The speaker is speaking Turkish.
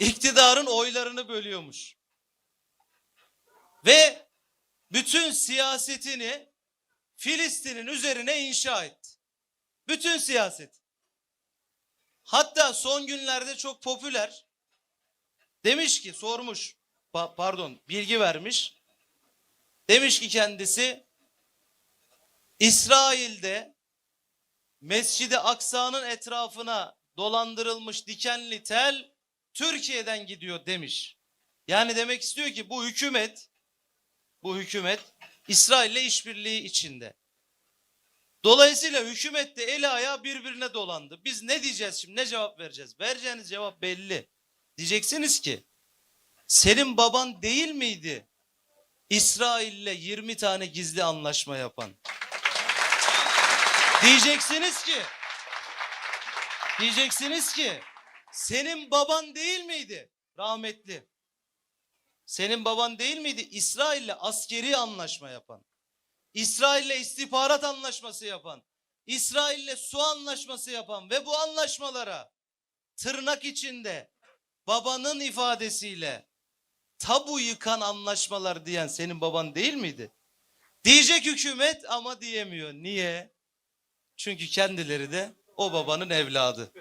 iktidarın oylarını bölüyormuş. Ve bütün siyasetini Filistin'in üzerine inşa etti. Bütün siyaset. Hatta son günlerde çok popüler. Demiş ki sormuş pa- pardon bilgi vermiş. Demiş ki kendisi İsrail'de Mescid-i Aksa'nın etrafına dolandırılmış dikenli tel Türkiye'den gidiyor demiş. Yani demek istiyor ki bu hükümet bu hükümet İsrail'le işbirliği içinde. Dolayısıyla hükümet de eli ayağı birbirine dolandı. Biz ne diyeceğiz şimdi? Ne cevap vereceğiz? Vereceğiniz cevap belli. Diyeceksiniz ki senin baban değil miydi İsrail'le 20 tane gizli anlaşma yapan? Diyeceksiniz ki diyeceksiniz ki senin baban değil miydi rahmetli? Senin baban değil miydi İsrail'le askeri anlaşma yapan? İsrail'le istihbarat anlaşması yapan? İsrail'le su anlaşması yapan ve bu anlaşmalara tırnak içinde babanın ifadesiyle tabu yıkan anlaşmalar diyen senin baban değil miydi? Diyecek hükümet ama diyemiyor. Niye? Çünkü kendileri de o babanın evladı.